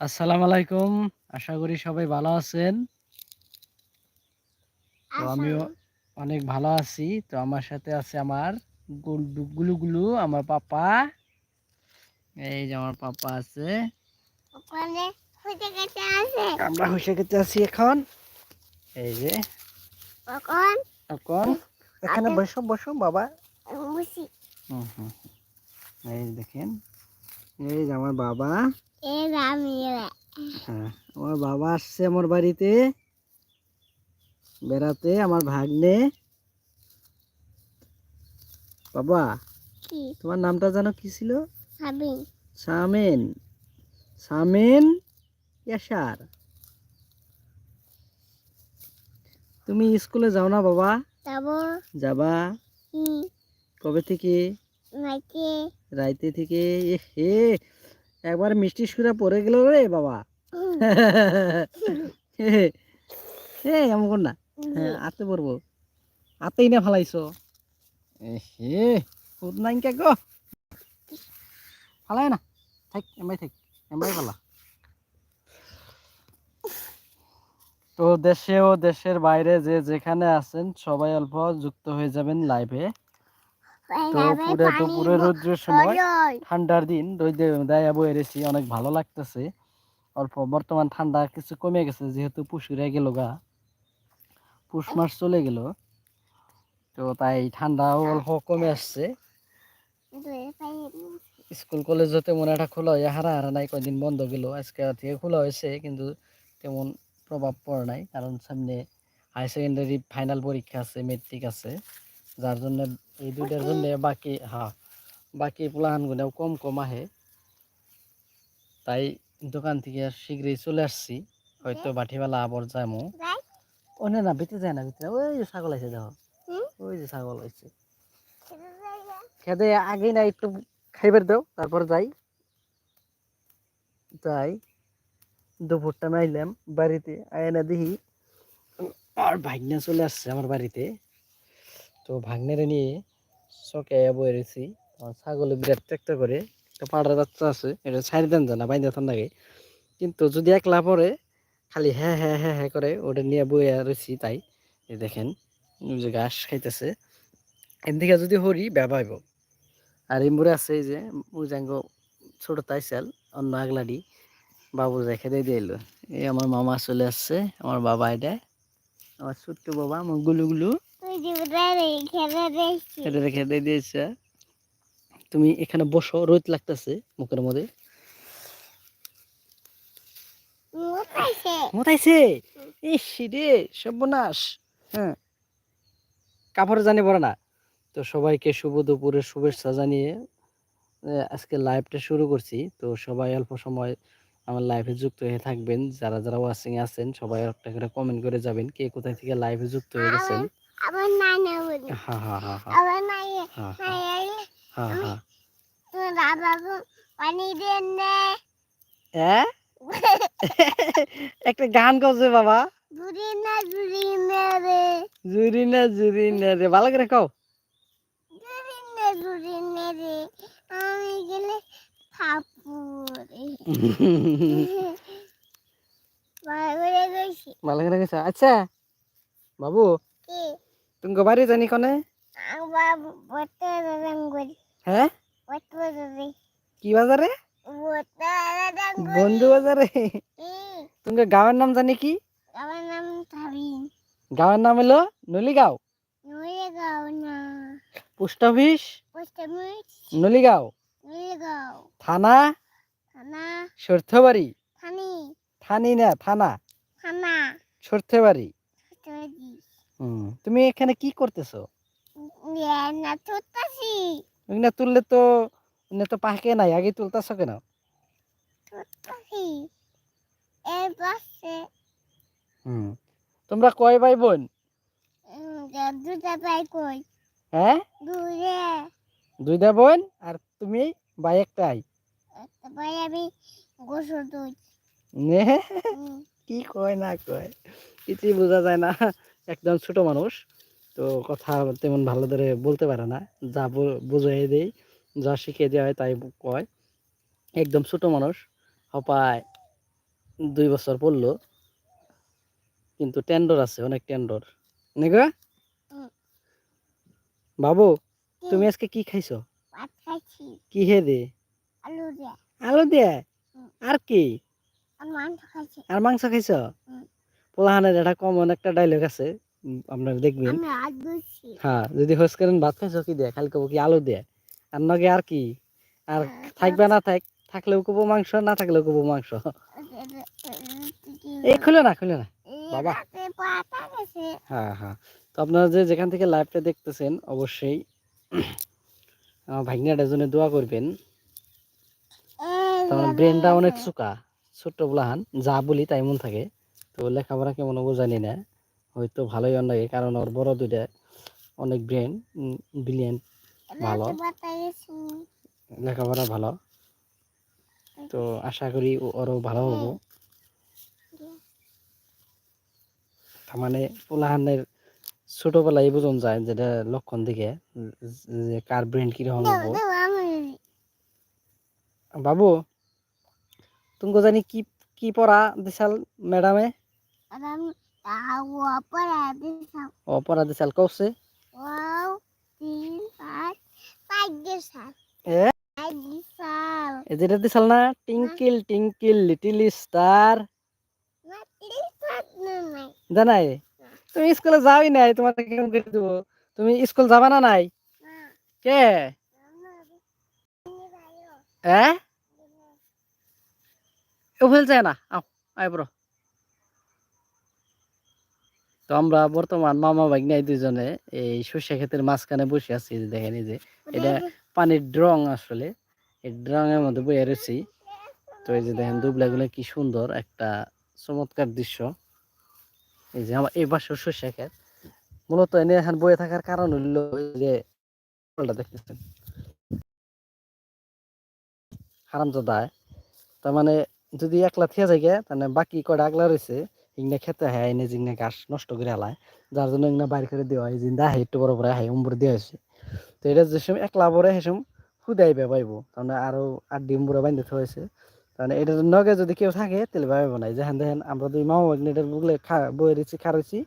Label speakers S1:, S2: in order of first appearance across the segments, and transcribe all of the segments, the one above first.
S1: আসসালামু আলাইকুম। আশা করি সবাই ভালো আছেন। তো আমিও অনেক ভালো আছি। তো আমার সাথে আছে আমার গুলু গুলু আমার পাপা। এই যে আমার পাপা আছে।
S2: ওখানে খুঁজে গেছে আছে।
S1: আমরা হসে খেতে আছি এখন। এই যে। এখন? এখানে বসো বসো বাবা। হুম হুম। এই দেখেন। এই যে আমার বাবা। হ্যাঁ আমার বাবা আসছে আমার বাড়িতে। বেড়াতে আমার ভাগ্নে। বাবা তোমার নামটা জানো কি ছিল? সামেন। সামেন ইয়াসার তুমি স্কুলে যাও না বাবা?
S2: যাবা।
S1: কবে থেকে? রাইতে থেকে? এ হে। একবার মিষ্টি সুরা পড়ে গেল রে বাবা। হে এমন কর না। হ্যাঁ আতে পড়ব আতেই না ফালাইছো। হে। খুদ নাই কে গো? ফালাই না। থাক এমবাই থাক এমবাই ফালা তো দেশে ও দেশের বাইরে যে যেখানে আছেন সবাই অল্প যুক্ত হয়ে যাবেন লাইভে তো পুরো দুপুরে রৌদ্রের সময় ঠান্ডার দিন রোদে দেয়া বয়ে রেছি অনেক ভালো লাগতেছে। অল্প বর্তমান ঠান্ডা কিছু কমে গেছে যেহেতু পুষুরে গেল গা। পুষ মাস চলে গেল তো তাই ঠান্ডাও অল্প কমে আসছে। স্কুল কলেজ তেমন একটা খোলা হয়ে হারা হারা নাই কয়দিন বন্ধ গেল। আজকে থেকে খোলা হয়েছে কিন্তু তেমন প্রভাব পড়ে নাই কারণ সামনে হাই সেকেন্ডারি ফাইনাল পরীক্ষা আছে মেট্রিক আছে যার জন্য এই দুইটার জন্য বাকি হ্যাঁ বাকি পোলাহানগুলো কম কম আহে। তাই দোকান থেকে শীঘ্রই চলে আসছি। হয়তো বাটিবেলা আবার যাব ওনে না, ভিতরে যায় না, ভিতরে। ওই যে ছাগল আছে, দেখো। ওই যে ছাগল আছে। খেতে আগে না একটু খাইবার দাও, তারপর যাই। তাই দুপুরটা মাইলাম বাড়িতে। আয় না দেখি। আর ভাগ্নে চলে আসছে আমার বাড়িতে। তো ভাগ্নেরে নিয়ে চকে বয়ে রয়েছি। ছাগলে বিরাট ত্যাক্ত করে একটা পাড়ার বাচ্চা আছে, এটা ছাড়ি দেন জানা, বাইন্দা থান লাগে কিন্তু যদি একলা পরে খালি হ্যাঁ হ্যাঁ হ্যাঁ হ্যাঁ করে ওটা নিয়ে বয়ে রয়েছি তাই দেখেন যে ঘাস খাইতেছে। এদিকে যদি হরি ব্যবাইব আর এই মুড়ে আছে যে মুজাঙ্গ ছোট তাইসাল, অন্য আগলাডি বাবু রেখে দিয়ে দিল এই আমার মামা চলে আসছে, আমার বাবা এটা, আমার ছোট্ট বাবা, আমার গুলু। এটা রেখে দিয়ে দিয়েছে। তুমি এখানে বসো রোদ লাগতেছে মুখের মধ্যে।
S2: মোটাইছে
S1: মোটাইছে ইস রে সর্বনাশ। হ্যাঁ। কাপড় জানি পড়ে না। তো সবাইকে শুভ দুপুরের শুভেচ্ছা জানিয়ে আজকে লাইভটা শুরু করছি। তো সবাই অল্প সময় আমার লাইভে যুক্ত হয়ে থাকবেন। যারা যারা ওয়াচিং আছেন সবাই একটা করে কমেন্ট করে যাবেন কে কোথায় থেকে লাইভে যুক্ত হয়ে গেছেন।
S2: আমার নানা বলি।
S1: হ্যাঁ হ্যাঁ হ্যাঁ হ্যাঁ
S2: আমার
S1: হ্যাঁ হ্যাঁ
S2: নাইয়ে
S1: হ্যাঁ হ্যাঁ
S2: তোর বাবা পানি দেন না।
S1: হ্যাঁ একটা গান করছে বাবা।
S2: দুরি না দুরি না রে।
S1: জুরি না জুরি না রে। ভালো করে কও।
S2: দুরি না দুরি না রে। আমি গেলে বাইরে গেছি
S1: ভালো করে গেছে আচ্ছা। বাবু।
S2: কি?
S1: তুমি বাড়ি জানি কনে হ্যাঁ কি বাজারে বন্ধু বাজারে তুমি গাঁয়ের নাম জানি কি
S2: নাম
S1: গাঁয়ের নাম হলো নলিগাঁও
S2: না
S1: পোস্ট অফিস
S2: পোস্ট
S1: নলিগাঁও থানা
S2: থানা
S1: সর্থবাড়ি
S2: থানি
S1: থানি না থানা
S2: থানা
S1: সর্থেবাড়ি
S2: তৈরি
S1: হুম। তুমি এখানে কি করতেছো?
S2: না তুতাছি
S1: না তুললে তো না তো পাকে নাই আগে তুলতেছো কেন?
S2: পাশে
S1: হুম। তোমরা কয় ভাই বোন
S2: দুটা পাই কই
S1: হ্যাঁ?
S2: দূরে
S1: দুইটা বোন আর তুমি ভাই একটাই?
S2: তারপরে আমি গোসল দুই
S1: নে। কি কয় না কয়? কিছুই বোঝা যায় না। একদম ছোট মানুষ তো কথা তেমন ভালো করে বলতে পারে না। যা বো- বুঝিয়ে দেই যা শিখিয়ে দেওয়া হয় তাই কয়। একদম ছোট মানুষ হপায় দুই বছর পড়ল কিন্তু টেন্ডর আছে অনেক টেন্ডর নাকি
S2: হুম।
S1: বাবু তুমি আজকে কি খাইছো? কি হে দে?
S2: আলু দিয়ে
S1: আর কি?
S2: আর মাংস খাইছি।
S1: পোলাহানের একটা কমন একটা ডায়লগ আছে আপনারা দেখবেন। হ্যাঁ যদি হোস করেন ভাত খাইছো কি দিয়ে? খালি কব কি আলু দিয়ে? আর নগে আর কি? আর থাকবে না থাক থাকলেও কব মাংস না থাকলেও কব মাংস। এই খুলে না খুলে না। বাবা। হ্যাঁ হ্যাঁ। তো আপনারা যে যেখান থেকে লাইভটা দেখতেছেন অবশ্যই ভাগ্নাটার জন্য দোয়া করবেন। তোমার ব্রেনটা অনেক চুকা ছোট্ট বলাহান যা বলি তাই মন থাকে। তো লেখাপড়া কেমন হব জানি না। হয়তো ভালোই অনেকে কারণ ওর বড় দুইটা অনেক ব্রেন ব্রিলিয়েন্ট ভালো। লেখাপড়া ভালো। তো আশা করি ওরও ভালো হব। তার মানে পোলাহানের ছোটবেলায় বোঝন যায় যেটা লক্ষণ দিকে যে কার ব্রেন কীরকম হব। বাবু তুমি জানি কি কি পড়া দিশাল ম্যাডামে?
S2: পড়া
S1: দিশাল কৌছে যেটা দিশাল না টিঙ্কিল টিঙ্কিল লিটিল স্টার
S2: না তিন পাঁচ নাই
S1: জানাই তুমি স্কুলে যাওই নাই তোমার কেমন করে দেবো তুমি স্কুল যাবা না নাই কে এ ও ফেলছে না আও আয় বড় তো আমরা বর্তমান মামা ভাগ্নাই দুজনে এই সর্ষে ক্ষেতের মাঝখানে বসে আছি দেখেন এই যে এটা পানির ড্রং আসলে এই ড্রং এর মধ্যে বয়ে রয়েছি। তো এই যে দেখেন দুবলাগুলো কি সুন্দর একটা চমৎকার দৃশ্য। এই যে আমার এই পাশে সর্ষে ক্ষেত। মূলত এনে এখন বয়ে থাকার কারণ হইল যে ফলটা দেখতেছেন। হারামজাদায় তার মানে যদি একলা থিয়া যায় তাহলে বাকি কটা আগলা রয়েছে ইংনা খেতে হয় এনে জিংনা ঘাস নষ্ট করে হালায় যার জন্য ইংনা বাইর করে দেওয়া হয় জিন্দা হাই একটু বড় বড় হাই উম্বর দেওয়া হয়েছে। তো এটা যে সময় একলা বড় হেসম হুদাইবে পাইব তাহলে আরও আট ডিম বুড়া বাইন্ধে হয়েছে। তাহলে এটা নগে যদি কেউ থাকে, তাহলে পাইব না। যেখান দেখেন, আমরা দুই মামা এটার বুগলে খা, বয়ে দিচ্ছি খারছি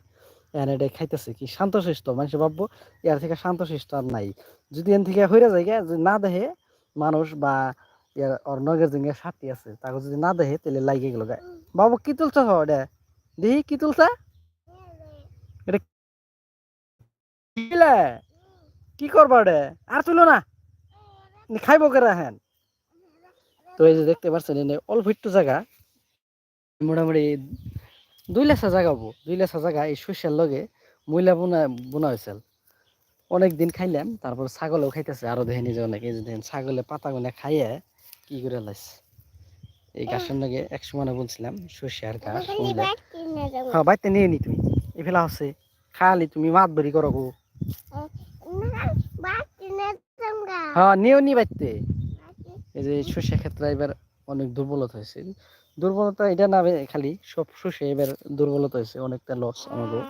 S1: এখানে এটা খাইতেছে কি? শান্ত শান্তশিষ্ট, মানুষ ভাববো, ইয়ার থেকে শান্তশিষ্ট আর নাই। যদি এন থেকে হইরা যায় যদি না দেখে মানুষ বা ইয়ার, ওর নগের জিঙ্গে সাথী আছে, তাকে যদি না দেখে, তাহলে লাগে গেল গায়ে বাবু কি তুলছ ওটা দেখি কি তুলছ? কি করবা ওটা আর তুলো না। খাইবো কে রাখেন তো এই যে দেখতে পাচ্ছেন এনে অল্প একটু জায়গা। মোটামুটি দুই লেসা জায়গা দুই লেসা জায়গা, এই শস্যের লগে ময়লা বোনা বোনা হয়েছিল অনেক দিন খাইলাম, তারপর ছাগলেও খাইতেছে। আরও দেখে নিজে অনেক, এই যে দেখেন, ছাগলে পাতা গুনে খাইয়ে কি করে লাইছে। এই গাছের লগে এক সময় বলছিলাম সর্ষে আর ঘাস। হ্যাঁ বাইতে নিয়ে নি তুমি। এফেলা হচ্ছে খালি তুমি মাত বড়ি করো গো। হ্যাঁ নিও নি বাইতে এই যে ক্ষেত্রে এবার অনেক দুর্বলতা হয়েছে। দুর্বলতা এটা না খালি সব শস্যে এবার দুর্বলতা হয়েছে অনেকটা লস আমাদের।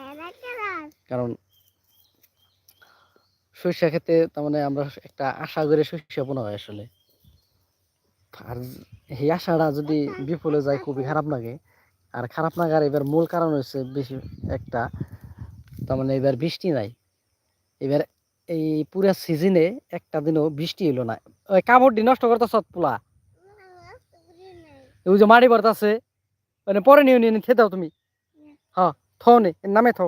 S1: কারণ ক্ষেত্রে তার মানে আমরা একটা আশা করে শস্য বোনা হয় আসলে। আর এই আশাটা যদি বিফলে যায় খুবই খারাপ লাগে। আর খারাপ লাগার এবার মূল কারণ হচ্ছে বেশি একটা তার মানে এবার বৃষ্টি নাই। এবার এই পুরা সিজনে একটা দিনও বৃষ্টি হইল না। ওই কাপড় দি নষ্ট করতে সৎ পোলা। ওই যে মাটি ভরতাছে মানে পরে নিয়ে নিয়ে খেতে তুমি। হ্যাঁ থো নে নামে থো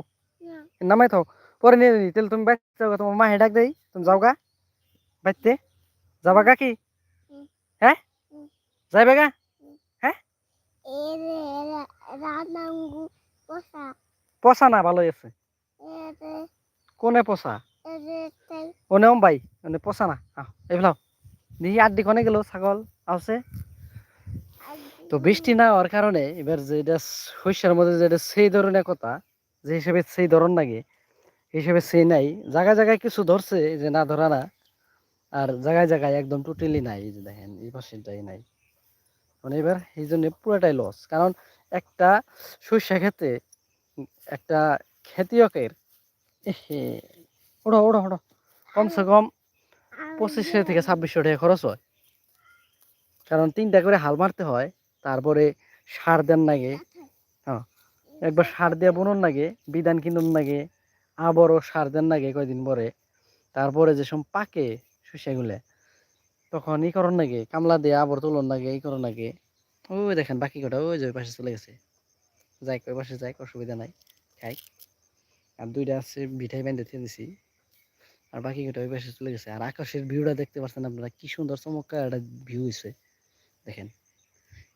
S1: নামে থো পরে নিয়ে নি তাহলে তুমি বাইতে যাও তোমার মা ডাক দেই তুমি যাও গা বাইতে। যাবা গা কি। হ্যাঁ। যাইবে গা?
S2: রানাঙ্গু পোষা।
S1: না আছে। কোনে
S2: তাই।
S1: ওনে ভাই ওনে পচা না। গেল ছাগল আছে। তো বৃষ্টি না হওয়ার কারণে এবার যে এটা শস্যের মধ্যে যেটা সেই ধরনের কথা যে হিসেবে সেই ধরন লাগে হিসেবে সেই নাই। জায়গায় জায়গায় কিছু ধরছে যে না ধরা না। আর জায়গায় জায়গায় একদম টোটালি নাই এই যে দেখেন এই পাশেরটাই নাই। মানে এবার এই জন্য পুরোটাই লস কারণ একটা শস্য খেতে একটা খেতিয়কের ওড়ো ওড়ো ওড়ো। কমসে কম পঁচিশশো থেকে ছাব্বিশশো টাকা খরচ হয়। কারণ তিনটা করে হাল মারতে হয় তারপরে সার দেন নাগে হ্যাঁ একবার সার দিয়ে বনুন নাগে বিধান কিনুন নাগে আবারও সার দেন নাগে কয়দিন পরে। তারপরে যে সব পাকে শুষাগুলো তখন ই করন নাগে কামলা দিয়ে আবার তুলন নাগে এই করন নাগে ওই দেখেন বাকি কটা, ওই যে ওই পাশে চলে গেছে। যাই ওই পাশে যাই অসুবিধা নাই, খাই। আর দুইটা আছে মিঠাই বেঁধে দিছি। আর বাকি কটা ওই পাশে চলে গেছে। আর আকাশের ভিউটা দেখতে পাচ্ছেন আপনারা, কি সুন্দর চমৎকার একটা ভিউ হয়েছে দেখেন,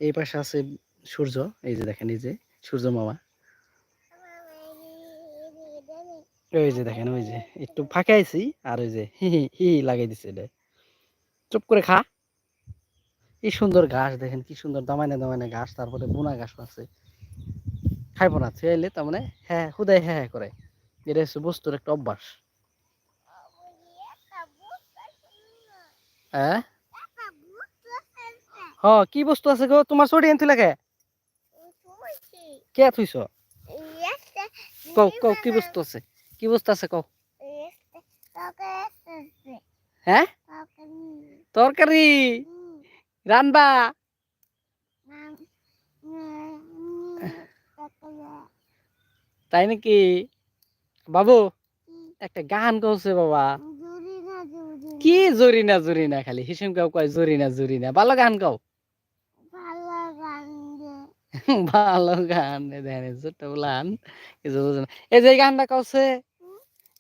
S1: এই পাশে আছে সূর্য, এই যে দেখেন, এই যে সূর্য মামা। ওই যে দেখেন, ওই যে একটু ফাঁকা আইছি, আর ওই যে হি হি লাগাই দিছে এটা। চুপ করে খা। কি সুন্দর ঘাস দেখেন কি সুন্দর দামাইনে দামাইনে ঘাস তারপরে বোনা ঘাস আছে। খাইব না চাইলে তার মানে হ্যাঁ হুদাই হ্যাঁ হ্যাঁ করে। এটা হচ্ছে বস্তুর একটা অভ্যাস। হ্যাঁ হ কি বস্তু আছে গো? তোমার চড়ি আনতে লাগে? কে থুইছ? কও কও কি বস্তু আছে? কি বস্তু আছে কও? হ্যাঁ? তরকারি? রানবা তাই নাকি? বাবু একটা গান কৌছে বাবা। কি জরি না জরি না খালি? হিসেম কাউ কয় জরি না জরি না ভালো গান গাও। ভালো গান দেন ছোট্ট বলান। কিছু বুঝে না। এই যে গানটা কওছে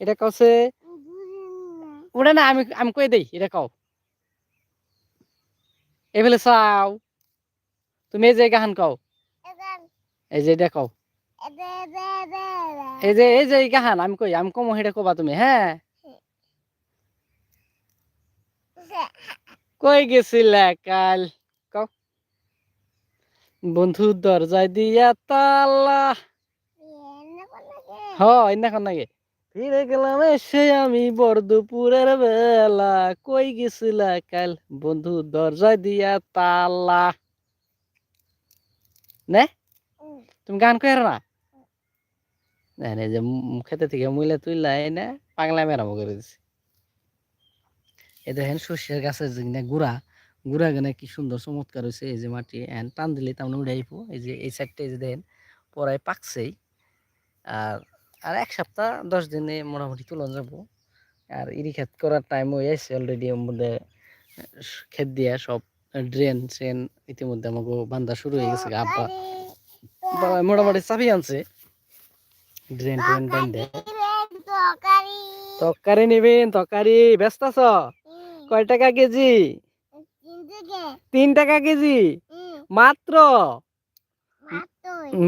S1: এটা কওছে? ওটা না আমি আমি কই দেই এটা কও। এবেলে চাও। তুমি এই যে গান কও। এই যে এটা কও। এই যে এই যে গান আমি কই আমি কমো সেটা কবা তুমি হ্যাঁ? কই গেছিলে কাল? কও। বন্ধু দরজায় দিয়া তালা। হ ইন্নাখন নাকি ফিরে গেলাম, এসে আমি বড় দুপুরের বেলা। কই গেছিলা কাল? বন্ধু দরজায় দিয়া তালা। নে, তুমি গান কই না? না যে খেতে থেকে মুইলে তুইলা এনে পাগলা মেরামো করে দিছি। এই দেখেন শস্যের গাছের যে না গুড়া গুড়া গানে কি সুন্দর চমৎকার হয়েছে এই যে মাটি, এন, টান দিলে তেমন উড়ে আইব এই যে, এই সাইডটা এই যে দেখেন, পরায় পাকছেই। আর আর এক সপ্তাহ দশ দিনে মোটামুটি তুলন যাব। আর ইরি ক্ষেত করার টাইম হয়ে আসছে অলরেডি মধ্যে ক্ষেত দিয়া সব ড্রেন ট্রেন ইতিমধ্যে আমাকে বান্ধা শুরু হয়ে গেছে আব্বা বাবা মোটামুটি চাবি আনছে। ড্রেন ট্রেন বান্ধে তরকারি নিবেন তরকারি ব্যস্ত আছ? কয় টাকা কেজি? তিন টাকা কেজি? মাত্র?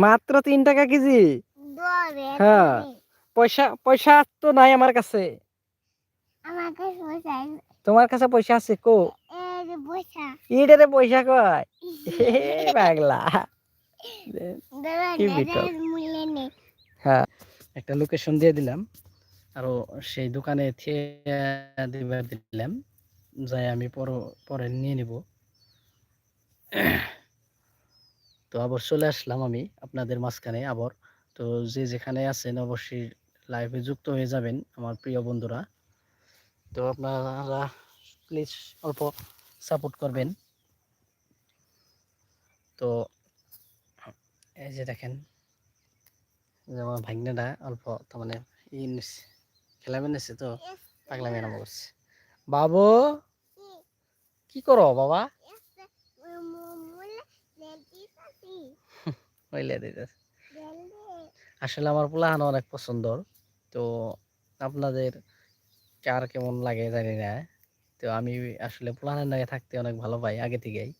S1: মাত্র তিন টাকা কেজি? হ্যাঁ। পয়সা পয়সা তো নাই আমার কাছে। তোমার কাছে পয়সা আছে কো?
S2: পয়সা।
S1: কয়? পাগলা। হ্যাঁ একটা লোকেশন দিয়ে দিলাম। আরও সেই দোকানে থিয়ে দিবার দিলাম। যাই আমি পর পরে নিয়ে নিব। তো আবার চলে আসলাম আমি আপনাদের মাঝখানে আবার। তো যে যেখানে আছেন অবশ্যই লাইভে যুক্ত হয়ে যাবেন আমার প্রিয় বন্ধুরা। তো আপনারা প্লিজ অল্প সাপোর্ট করবেন। তো এই যে দেখেন যে আমার ভাগ্নেটা অল্প তার মানে খেলামে নিচ্ছে তো পাগলা মেরাম করছে। বাবু কি করো বাবা? দিতেছে। আসলে আমার পোলাহানো অনেক পছন্দর। তো আপনাদের কার কেমন লাগে জানি না। তো আমি আসলে পোলাহানের নাগে থাকতে অনেক ভালো পাই আগে থেকেই।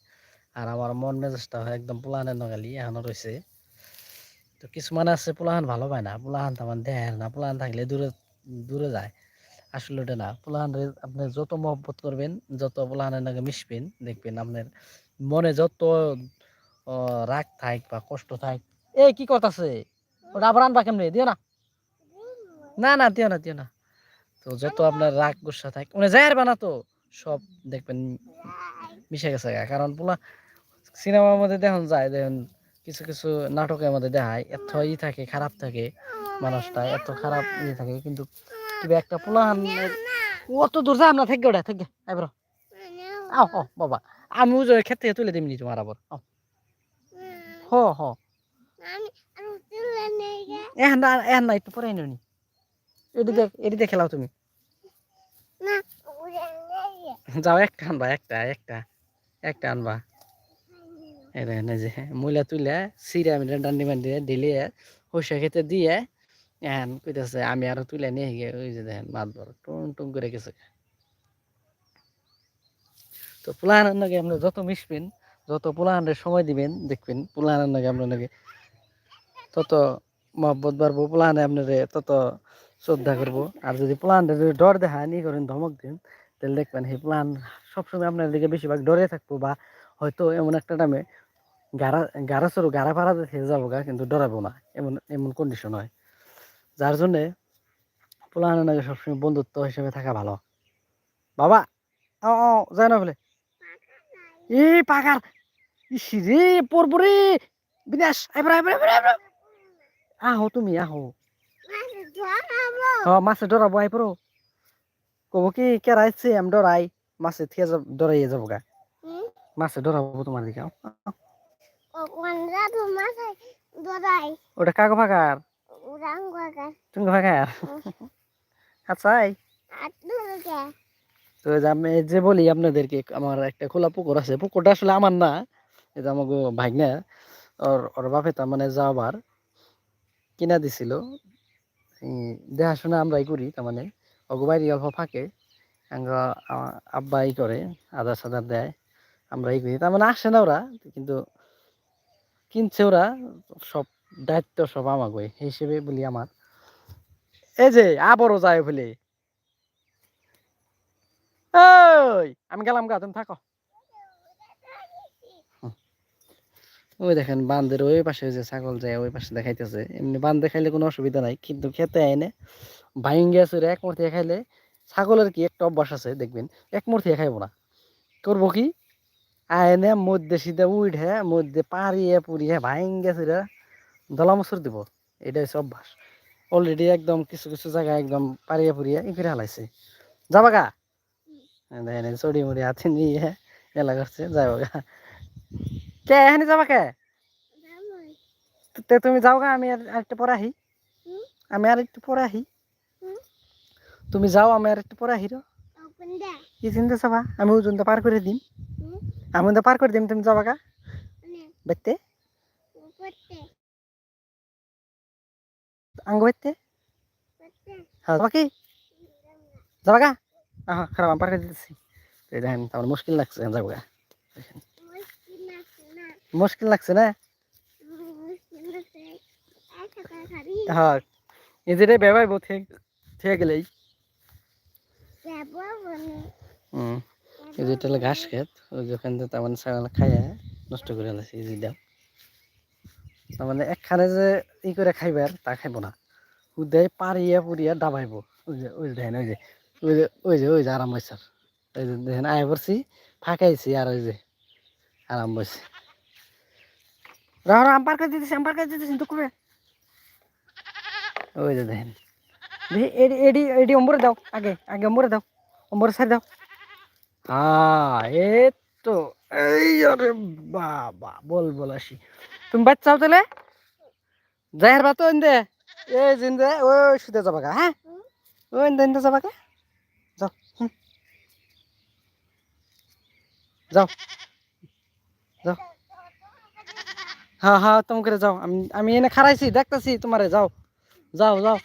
S1: আর আমার মন মেজাজটা হয় একদম পোলাহানের নগালি এখনও রয়েছে। তো কিছুমান আছে পোলাহান ভালো পায় না। পোলাহান তেমন দেয় না। পোলাহান থাকলে দূরে দূরে যায়। আসলে ওটা না। পোলাহান আপনি যত মহব্বত করবেন, যত পোলাহানের নাগে মিশবেন, দেখবেন আপনার মনে যত রাগ থাক বা কষ্ট থাক। এ, কি করতেছে? ওটা আবার আনবা কেমনে? দিও না। না না, দিও না দিও না। তো যত আপনার রাগ গুসা থাকে মানে যায় না তো, সব দেখবেন মিশে গেছে কারণ পোলা সিনেমার মধ্যে দেখুন যায়, দেখুন কিছু কিছু নাটকের মধ্যে দেখায়, এত ই থাকে, খারাপ থাকে মানুষটা, এত খারাপ ইয়ে থাকে। কিন্তু একটা পোলাহান অত দূর যায় না থেকে ওটা থেকে। এবার আও ও বাবা। আমি ওই খেতে তুলে দিমনি তোমার আবার। হ হ
S2: আমি আমি তুলে নেই গে
S1: এখন না এখন না একটু পরে নি। এটি দেখ এটি দেখে লাও তুমি।
S2: না উড়ে নেই গে
S1: যাও একটা আনবা একটা একটা একটা আনবা। এই যে মূলা তুলে সিরে আমি ডান্ডি মান্ডি ঢেলে হইসা খেতে দিয়ে এখন কইতেছে আমি আরও তুলে নিয়ে গিয়ে ওই যে দেখেন মাত বড় টুন টুন করে গেছে তো পোলাহানের নাকি আপনি যত মিশবেন যত পোলাহানের সময় দিবেন দেখবেন পোলাহানের নাকি আপনার নাকি তত মহব্বত বাড়বো পোলাহানে আপনার তত শ্রদ্ধা করব। আর যদি পোলাহানটা যদি ডর দেখা নি করেন ধমক দিন তাহলে দেখবেন সেই প্লান সবসময় আপনার দিকে বেশিরভাগ ডরে থাকব বা হয়তো এমন একটা টাইমে গাড়া গাড়া সরু গাড়া পাড়াতে থেকে যাব গা কিন্তু ডরাবো না। এমন এমন কন্ডিশন হয়। যার জন্যে পোলাহানের নাকি সবসময় বন্ধুত্ব হিসেবে থাকা ভালো। বাবা ও যায় না বলে। এ পাকার। ইস রে পড়ব রে। বিনাশ আইবার আইবার আইবার আইবার আহো তুমি আহো। হ মাছে ডরাবো আই পড়ো কব কি কেরাইছে আমি ডরাই মাছে থেকে যাব ডরাইয়ে যাব গা মাছে ডরাবো তোমার দিকে ওটা কাগো ফাঁকার তুমি ফাঁকার আচ্ছা
S2: গে
S1: তো আমি যে বলি আপনাদেরকে আমার একটা খোলা পুকুর আছে। পুকুরটা আসলে আমার না এটা আমাকে ভাগ্নে। ওর ওর বাপে তার মানে যাওয়ার কিনা দিছিল। দেখাশোনা আমরাই করি, তার মানে ওগো বাইরে অল্প ফাঁকে, আঙ্গ আমার আব্বা করে, আদার সাদার দেয় আমরা ই করি। তার মানে আসে না ওরা, কিন্তু কিনছে ওরা, সব দায়িত্ব সব আমাকে হিসেবে বলি আমার। এই যে, আবারও যায় বলে। আমি গেলাম গা, তুমি থাকো। ওই দেখেন বান্ধের ওই পাশে যে ছাগল যায় ওই পাশে দেখাইতেছে। এমনি বান্ধে খাইলে কোনো অসুবিধা নাই কিন্তু খেতে আইনে ভাইঙ্গা চুরে এক মুহূর্তে খাইলে ছাগলের কি একটা অভ্যাস আছে দেখবেন এক মুহূর্তে খাইবো না। করব কি? আইনে মধ্যে সিধে উঠে মধ্যে পারিয়ে পুড়িয়ে ভাইঙ্গা চুরে দলা মসুর দিব। এটা হচ্ছে অভ্যাস। অলরেডি একদম কিছু কিছু জায়গায় একদম পারিয়ে পুড়িয়ে ই করে হালাইছে। যাবা গা? দেখেন চড়ি মুড়ি হাতে নিয়ে এলা করছে যাব গা। কে এখানে যাবা কে? তে তুমি যাও গা আমি আর একটু পরে আহি। আমি আর একটু পরে আহি। তুমি যাও আমি আর একটু পরে আহি র। কি চিন্তা চাবা আমি ওজনটা পার করে দিম? আমি ওজনটা পার করে দিম তুমি যাবা গা।
S2: করতে
S1: আঙ্গ
S2: করতে
S1: হ্যাঁ যাবা কি? যাবা গা? আহ খারাপ আমি পার করে দিতেছি। তো দেখেন মুশকিল লাগছে যাব গা।
S2: মুশকিল আছে না
S1: মুশকিল লাগছে না? হ্যাঁ গেলেই। ঘাস খেত নষ্ট করে মানে একখানে যে ই করে খাইবার তা খাইব না। উদয় পারিয়া পুরিয়া ডাবাইব। ওই যে ওই যে ওই যে ওই যে ওই যে আরাম ওই যে আয় পড়ছি, ফাঁকাইছি আর ওই যে আরাম বসে রাহ রাহ আম্পার করে দিতেছি আম্পার করে দিতেছি করে। ওই যে দেখেন। দেখি এডি এডি এডি অম্বরে দাও আগে আগে অম্বরে দাও অম্বরে সাইড দাও। হ্যাঁ এই তো এই আরে বাবা বল বল আসি। তুমি বাচ্চাও তাহলে? যাইর বা তো ইন্দে এই জিন্দে ওই শুতে যাবা গা হ্যাঁ? ওই ইন্দে ইন্দে যাবা গা। যাও। যাও। যাও। হ্যাঁ হ্যাঁ তুমি করে যাও। আমি আমি এনে খারাইছি দেখতেছি, তোমারে যাও। যাও যাও।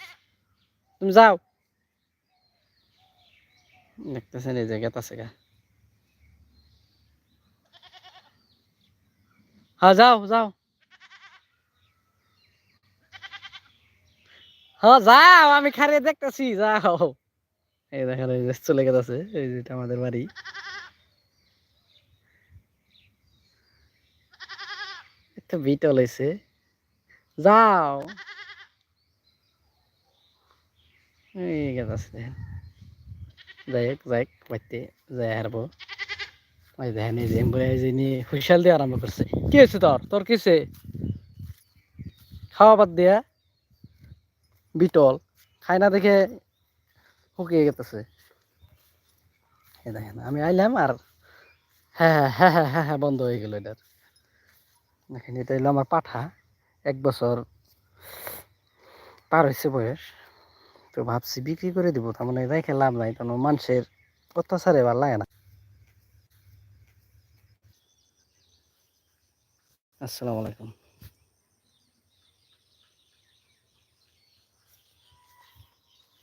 S1: তুমি যাও। দেখতেছেন এই জায়গাতে আছে গা। হ্যাঁ যাও যাও। হ্যাঁ যাও, আমি খারে দেখতেছি, যাও। এই দেখেন, এই চলে গেছে, এই যেটা আমাদের বাড়ি। একটা বিটল হয়েছে যাও। যাই হোক, যাই বাড়িতে যাই হারবো। দিয়ে আরম্ভ করছে। কি হয়েছে তোর? তোর কিসে খাওয়া বাদ দিয়া বিটল খাই না দেখে শুকিয়ে গেতেছে। আমি আইলাম আর হ্যাঁ হ্যাঁ হ্যাঁ হ্যাঁ হ্যাঁ বন্ধ হয়ে গেল এটার। দেখেন, এটা হলো আমার পাঠা। এক বছর পার হয়েছে বয়স। তো ভাবছি বিক্রি করে দিব, তার মানে রেখে লাভ নাই, কারণ মানুষের অত্যাচারে ভালো লাগে না। আসসালামু আলাইকুম।